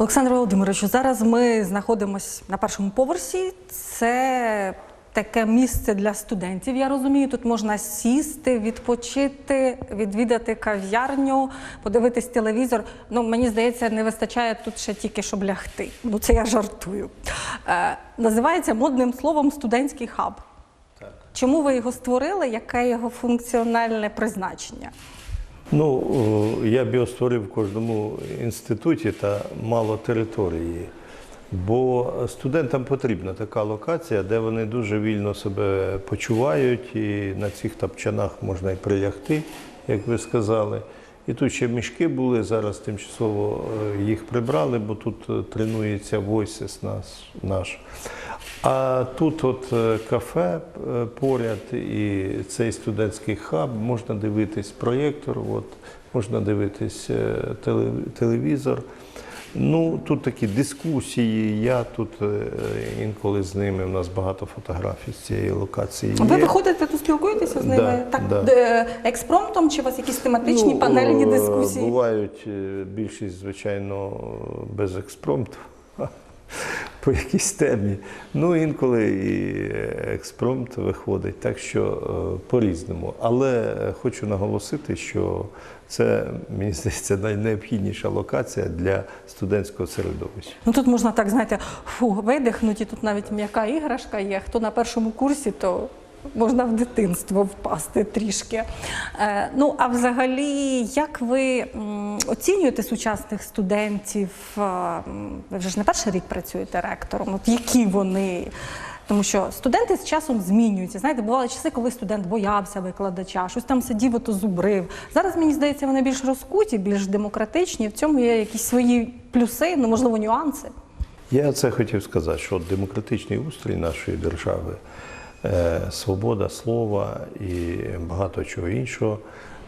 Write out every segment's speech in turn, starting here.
Олександр Володимирович, зараз ми знаходимося на першому поверсі. Це таке місце для студентів. Я розумію, тут можна сісти, відпочити, відвідати кав'ярню, подивитись телевізор. Ну, мені здається, не вистачає тут ще тільки, щоб лягти. Ну, це я жартую. Е, називається модним словом студентський хаб. Так. Чому ви його створили? Яке його функціональне призначення? Ну, я б створив в кожному інституті та мало території. Бо студентам потрібна така локація, де вони дуже вільно себе почувають, і на цих тапчанах можна і прилягти, як ви сказали. І тут ще мішки були, зараз тимчасово е, їх прибрали, бо тут е, тренується Войсес наш. А тут от е, кафе поряд і цей студентський хаб, можна дивитись проєктор, от, можна дивитись телевізор. Ну, тут такі дискусії, я тут е, інколи з ними, у нас багато фотографій з цієї локації. Ви виходите тут, спілкуєтеся з Да, ними? так да. експромтом, чи у вас якісь тематичні Ну, панельні е, дискусії? Бувають е, більшість, звичайно, без експромту по якійсь темі. Ну, інколи і експромт виходить, так що е, по-різному. Але е, хочу наголосити, що це, мені здається, найнеобхідніша локація для студентського середовища. Ну тут можна так, знаєте, фу, видихнути, тут навіть м'яка іграшка є. Хто на першому курсі, то можна в дитинство впасти трішки. Е, ну, а взагалі, як ви оцінюєте сучасних студентів? Е, Ви вже ж не перший рік працюєте ректором. От які вони? Тому що студенти з часом змінюються. Знаєте, бували часи, коли студент боявся викладача, щось там сидів, ото зубрив. Зараз мені здається, вони більш розкуті, більш демократичні. В цьому є якісь свої плюси, ну можливо, нюанси. Я це хотів сказати, що демократичний устрій нашої держави, свобода слова і багато чого іншого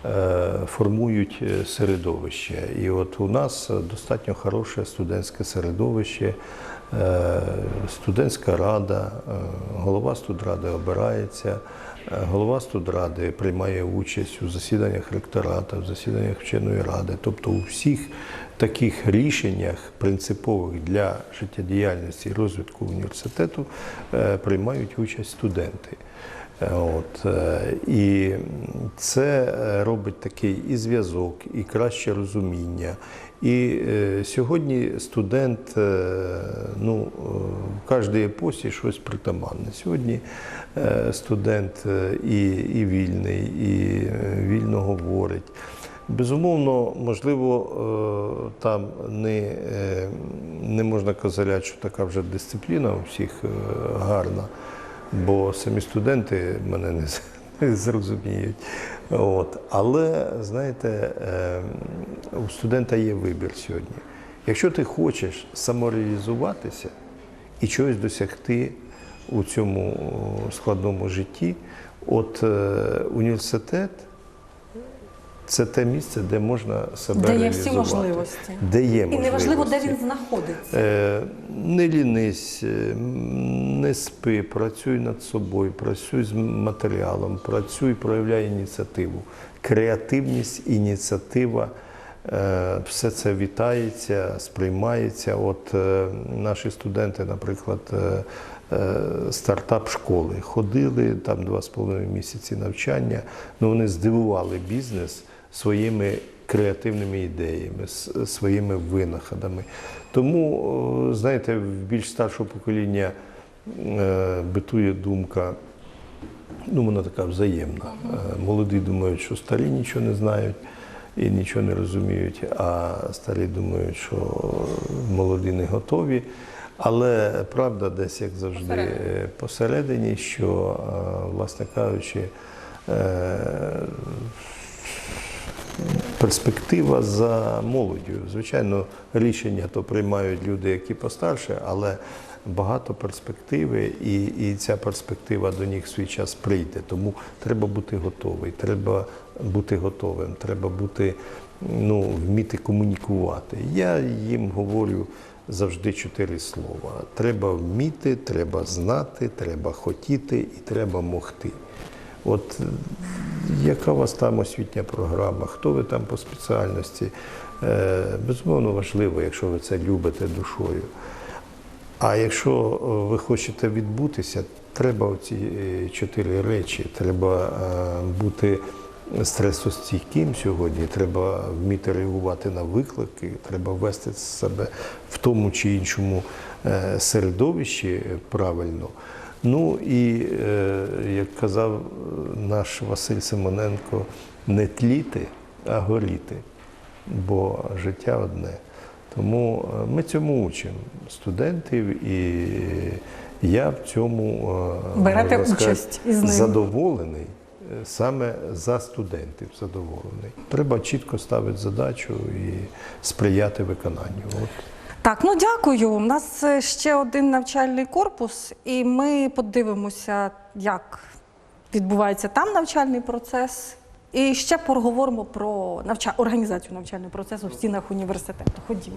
е, формують е, середовище. І от у нас достатньо хороше студентське середовище, е, студентська рада, е, голова студради обирається. Голова студради приймає участь у засіданнях ректората, в засіданнях вченої ради, тобто у всіх таких рішеннях принципових для життєдіяльності і розвитку університету е, приймають участь студенти. От, е, і це е, робить такий і зв'язок, і краще розуміння. І е, сьогодні студент, ну, в кожній епосі щось притаманне. Сьогодні студент і, і вільний, і вільно говорить. Безумовно, можливо, там не, не можна казати, що така вже дисципліна у всіх гарна, бо самі студенти мене не, зрозуміють. От. Але, знаєте, е, у студента є вибір сьогодні. Якщо ти хочеш самореалізуватися і чогось досягти у цьому складному житті, от е, університет це те місце, де можна себе Де є всі можливості. Де є І неважливо, де він знаходиться. Е, Не лінись, е, не спи, працюй над собою, працюй з матеріалом, працюй, проявляй ініціативу. Креативність, ініціатива. е, Все це вітається, сприймається. От е, наші студенти, наприклад, е, стартап школи ходили там два з половиною місяці навчання. Ну вони здивували бізнес своїми креативними ідеями, своїми винаходами. Тому, знаєте, в більш старшого покоління е, битує думка, ну вона така взаємна. Е, Молоді думають, що старі нічого не знають і нічого не розуміють, а старі думають, що молоді не готові. Але правда десь, як завжди, Посередині. що, е, власне кажучи, перспектива за молоддю. Звичайно, рішення то приймають люди, які постарше, але багато перспективи, і, і ця перспектива до них в свій час прийде. Тому треба бути готовий, треба бути готовим, треба бути, ну, вміти комунікувати. Я їм говорю. Завжди чотири слова. Треба вміти, треба знати, треба хотіти і треба могти. От яка у вас там освітня програма, хто ви там по спеціальності? Е, Безумовно, важливо, якщо ви це любите душою. А якщо е, ви хочете відбутися, треба оці е, чотири речі. Треба е, бути стресостійким сьогодні, треба вміти реагувати на виклики, треба вести себе в тому чи іншому середовищі правильно. Ну і е, як казав е, наш Василь Симоненко, не тліти, а горіти, бо життя одне. Тому е, ми цьому учимо студентів, і я в цьому Берете сказати, участь із ними. задоволений. Саме за студентів задоволений. Треба чітко ставити задачу і сприяти виконанню. От. Так, ну дякую. У нас е, ще один навчальний корпус, і ми подивимося, як відбувається там навчальний процес. І ще поговоримо про навча... організацію навчального процесу в стінах університету. Ходімо.